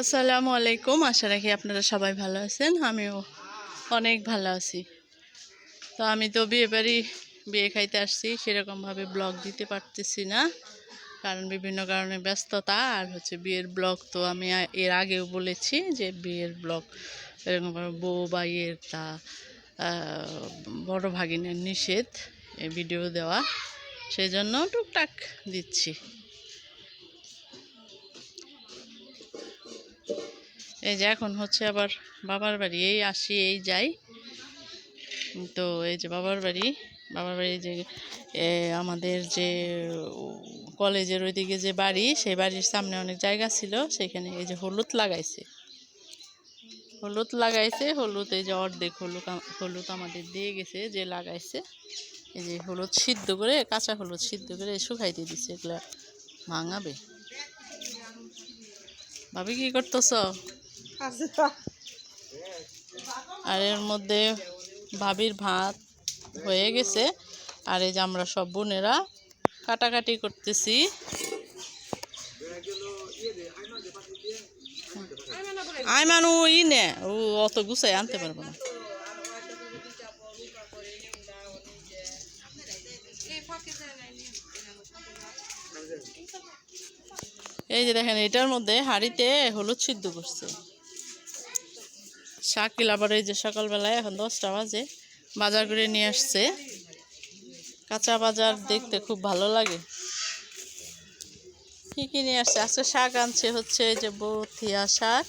আসসালামু আলাইকুম। আশা রাখি আপনারা সবাই ভালো আছেন। আমিও অনেক ভালো আছি। তো আমি তো বিয়ে বাড়ি বিয়ে খাইতে আসছি, সেরকমভাবে ব্লগ দিতে পারতেছি না। কারণ বিভিন্ন কারণে ব্যস্ততা, আর হচ্ছে বিয়ের ব্লগ তো আমি এর আগেও বলেছি যে বিয়ের ব্লগ এরকমভাবে বউ বা ইয়ের তা বড় ভাগিনের নিষেধ ভিডিও দেওয়া। সেই জন্য টুকটাক দিচ্ছি। এই যে এখন হচ্ছে আবার বাবার বাড়ি, এই আসি, এই যাই। তো এই যে বাবার বাড়ি বাবার বাড়ি যে আমাদের যে, কলেজের ওইদিকে যে বাড়ি, সেই বাড়ির সামনে অনেক জায়গা ছিল, সেখানে এই যে হলুদ লাগাইছে। হলুদ লাগাইছে, হলুদ এই যে অর্ধেক হলুদ হলুদ আমাদের দিয়ে গেছে, যে লাগাইছে। এই যে হলুদ সিদ্ধ করে, কাঁচা হলুদ সিদ্ধ করে শুকাইতে দিছে, এগুলা ভাঙাবে। ভাবি কি করতেছ? আর এর মধ্যে ভাবির ভাত হয়ে গেছে। আর এই যে আমরা সব বোনেরা কাটাকাটি করতেছি। আই মানু ই নে। ও, অত গুছাই আনতে পারব না। এই যে দেখেন, এটার মধ্যে হাড়িতে হলুদ সিদ্ধ করছে। শাকিল আবার এই যে সকালবেলায় এখন দশটা বাজে, বাজার করে নিয়ে আসছে। কাঁচা বাজার দেখতে খুব ভালো লাগে। কী কী নিয়ে আসছে? আজকে শাক আনছে হচ্ছে এই যে বথিয়া শাক।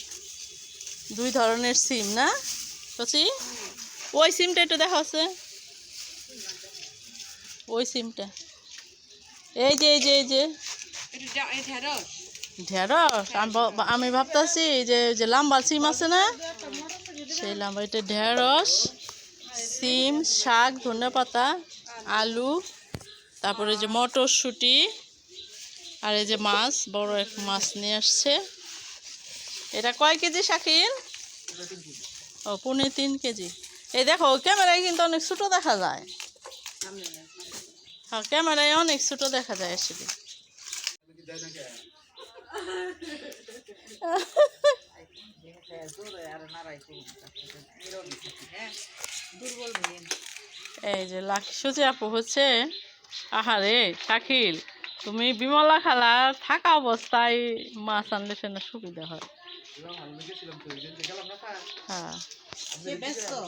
দুই ধরনের সিম, না? কচি ওই সিমটা একটু দেখা আছে। ওই সিমটা। এই যে এই যে এই যে। ঢেঁড়স। আমি ভাবতেছি যে যে লাম্বা সিম আছে না? সেই লাম্বা এটা ঢেঁড়স, সিম, শাক ধনে পাতা, আলু, তারপরে যে মটরশুঁটি, আর এই যে মাছ, বড় এক মাছ নিয়ে আসছে। এটা কয় কেজি, শাকিল? ও, পনেরো তিন কেজি। এই দেখো, ক্যামেরায় কিন্তু অনেক ছোটো দেখা যায়। হ্যাঁ ক্যামেরায় অনেক ছোটো দেখা যায় আসলে এই যে লাখি আপু হচ্ছে, আহারে, শাকিল, তুমি বিমলা খালা, থাকা অবস্থায় মাছ আনলে সেটা সুবিধা হয়। হ্যাঁ।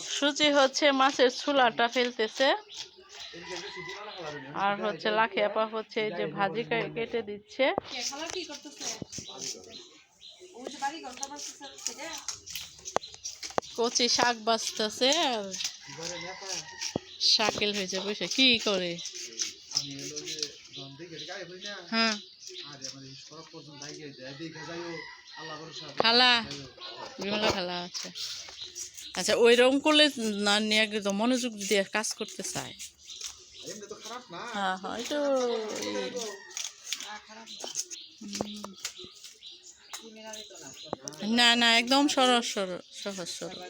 সুচি হচ্ছে মাছের ছুলাটা ফেলতেছে। আর হচ্ছে লাখি আপা হচ্ছে এই যে ভাজি কেটে দিচ্ছে। কচি শাক বাঁচতেছে আর শাকিল হয়েছে বসে কি করে? হ্যাঁ। খালা বিমলা খালা আচ্ছা আচ্ছা ওই রকম করলে না নিয়ে একদম মনোযোগ দিয়ে কাজ করতে চায়। হ্যাঁ হ্যাঁ এই- হুম। না না, একদম সরস সরস সহজ সরল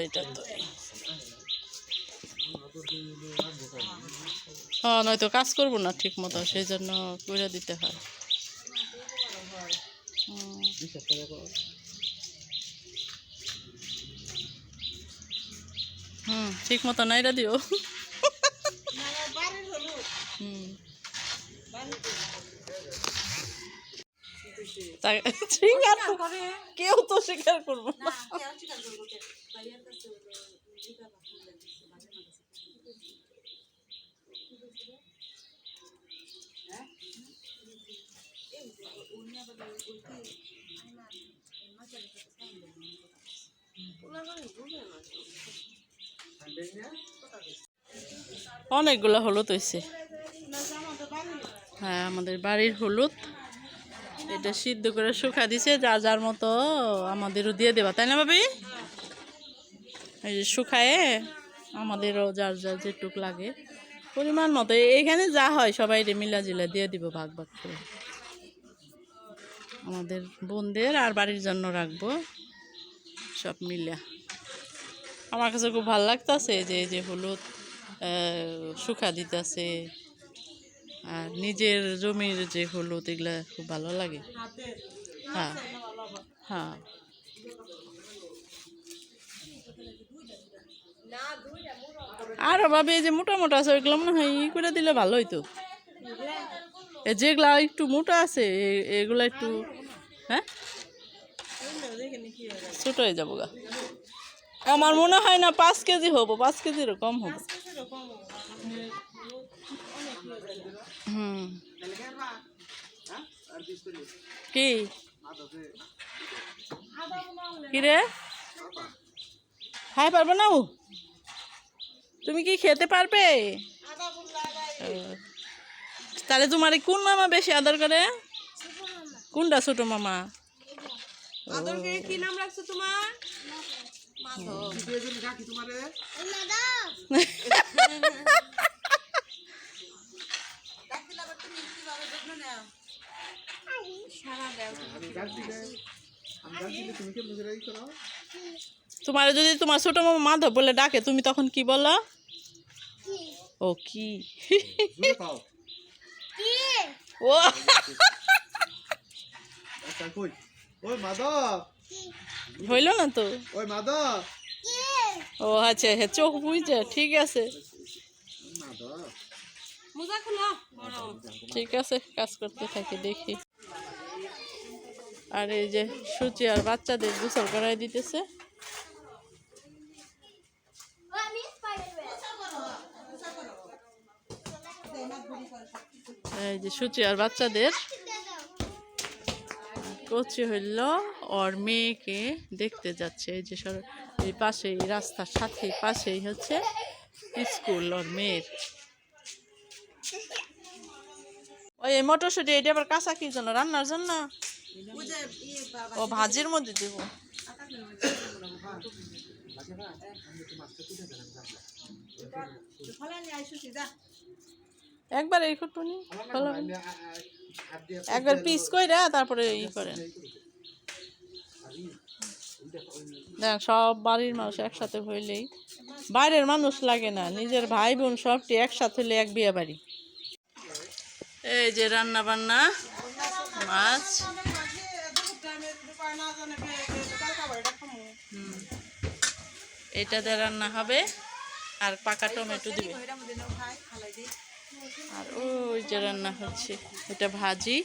এটা তো। হ্যাঁ নয়তো কাজ করব না ঠিক মতো সেই জন্য করে দিতে হয়। হুম। ঠিক মতো নাইরা দিও কেউ তো স্বীকার করব না অনেকগুলো হলুদ হয়েছে। হ্যাঁ আমাদের বাড়ির হলুদ। এটা সিদ্ধ করে শুকা দিছে যার যার মতো আমাদেরও দিয়ে দেবা, তাই না ভাবি? এই যে শুকায়ে আমাদেরও যার যার যেটুক লাগে। পরিমাণ মতো এখানে যা হয় সবাই মিলা জিলা দিয়ে দিব ভাগ ভাগ করে। আমাদের বোনদের আর বাড়ির জন্য রাখব। সব মিলে। আমার কাছে খুব ভালো লাগতাছে যে যে হলুদ শুকা দিতেছে। আর নিজের জমির যে হলুদ, এগুলা খুব ভালো লাগে। হ্যাঁ হ্যাঁ। আর ভাবে যে মোটা মোটা আছে, ওইগুলো মনে হয় ই করে দিলে ভালো হইতো। যেগুলা একটু মোটা আছে এগুলা একটু হ্যাঁ? ছোট হয়ে যাব গা। আমার মনে হয় না পাঁচ কেজি হব, পাঁচ কেজিরও কম হবে। হুম। কি? রে? খাই পারবে না তুমি কি খেতে পারবে। তাহলে তোমার কোন মামা বেশি আদর করে? কোনটা ছোট মামা? আদরকে কি নাম রাখছো তোমার? তোমার যদি তোমার ছোট মামা মাধব বলে ডাকে তুমি তখন কি বলো? ও কি? ও। ওই মাধব। হইল না তো? ওই মাধব। ও আচ্ছা হ্যাঁ চোখ বুঝছে ঠিক আছে। ঠিক আছে কাজ করতে থাকি দেখি। আর এই যে সুচি আর বাচ্চাদের গোসল করাই দিতেছে। এই যে সুচি আর বাচ্চাদের। কচি হইল ওর মেয়েকে দেখতে যাচ্ছে। এই যে সর- এই পাশেই, রাস্তার সাথে পাশেই হচ্ছে স্কুল ওর মেয়ের। ওই মটরশুটি, এটা আবার কাঁচা কি জন্য? রান্নার জন্য? ও ভাজির মধ্যে দেবো। একবার এই কুটুনি একবার পিস কইরা তারপরে ই করেন দেখ সব বাড়ির মানুষ একসাথে হইলেই বাইরের মানুষ লাগে না। নিজের ভাই বোন সবটি একসাথে হলে এক বিয়ে বাড়ি এই যে রান্না বান্না মাছ। হুম। এটাতে রান্না হবে আর পাকা টমেটো দিবে। আর ওই যে রান্না হচ্ছে এটা ভাজি।